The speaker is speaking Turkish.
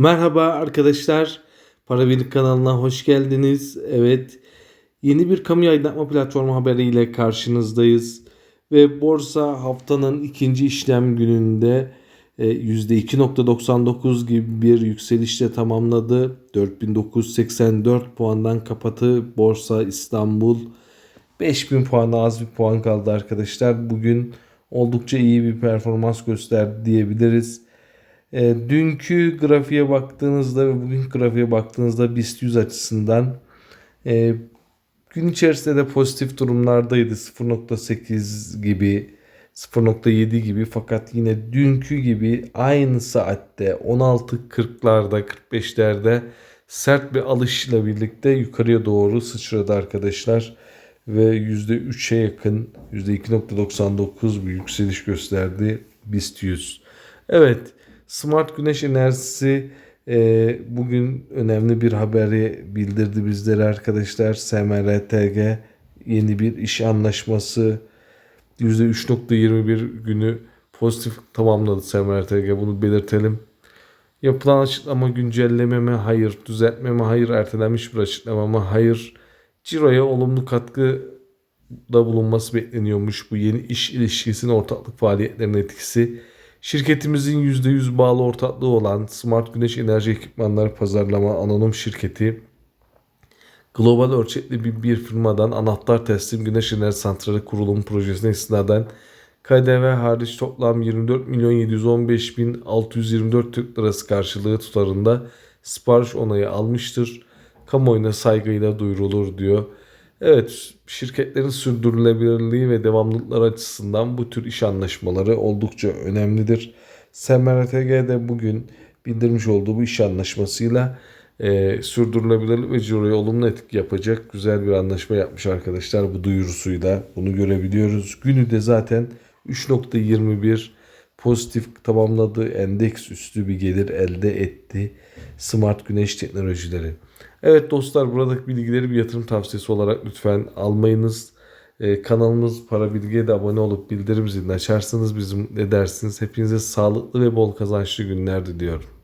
Merhaba arkadaşlar. Para Birlik kanalına hoş geldiniz. Evet. Yeni bir kamu aydınlatma platformu haberiyle karşınızdayız. Ve borsa haftanın ikinci işlem gününde e, %2.99 gibi bir yükselişle tamamladı. 4984 puandan kapatı Borsa İstanbul. 5000 puan az bir puan kaldı arkadaşlar. Bugün oldukça iyi bir performans gösterdi diyebiliriz. E, dünkü grafiğe baktığınızda ve bugün grafiğe baktığınızda BIST 100 açısından e, gün içerisinde de pozitif durumlardaydı. 0.8 gibi 0.7 gibi fakat yine dünkü gibi aynı saatte 16.40'larda 45'lerde sert bir alışla birlikte yukarıya doğru sıçradı arkadaşlar ve %3'e yakın %2.99 bir yükseliş gösterdi BIST 100. Evet Smart Güneş Enerjisi e, bugün önemli bir haberi bildirdi bizlere arkadaşlar. SMRTG yeni bir iş anlaşması %3.21 günü pozitif tamamladı SMRTG bunu belirtelim. Yapılan açıklama güncelleme mi? Hayır. Düzeltme mi? Hayır. Ertelenmiş bir açıklama mı? Hayır. Ciro'ya olumlu katkı da bulunması bekleniyormuş. Bu yeni iş ilişkisinin ortaklık faaliyetlerinin etkisi. Şirketimizin %100 bağlı ortaklığı olan Smart Güneş Enerji Ekipmanları Pazarlama Anonim Şirketi global ölçekli bir, bir firmadan anahtar teslim güneş enerji santrali kurulum projesine istinaden KDV hariç toplam 24 milyon 715 bin 624 Türk lirası karşılığı tutarında sipariş onayı almıştır. Kamuoyuna saygıyla duyurulur diyor. Evet şirketlerin sürdürülebilirliği ve devamlılıkları açısından bu tür iş anlaşmaları oldukça önemlidir. SMRTG de bugün bildirmiş olduğu bu iş anlaşmasıyla e, sürdürülebilirlik ve ciroya olumlu etki yapacak güzel bir anlaşma yapmış arkadaşlar bu duyurusuyla bunu görebiliyoruz. Günü de zaten 3.21 pozitif tamamladığı endeks üstü bir gelir elde etti. Smart güneş teknolojileri. Evet dostlar buradaki bilgileri bir yatırım tavsiyesi olarak lütfen almayınız. Ee, kanalımız Para Bilgi'ye de abone olup bildirim zilini açarsanız bizim ne dersiniz? Hepinize sağlıklı ve bol kazançlı günler diliyorum.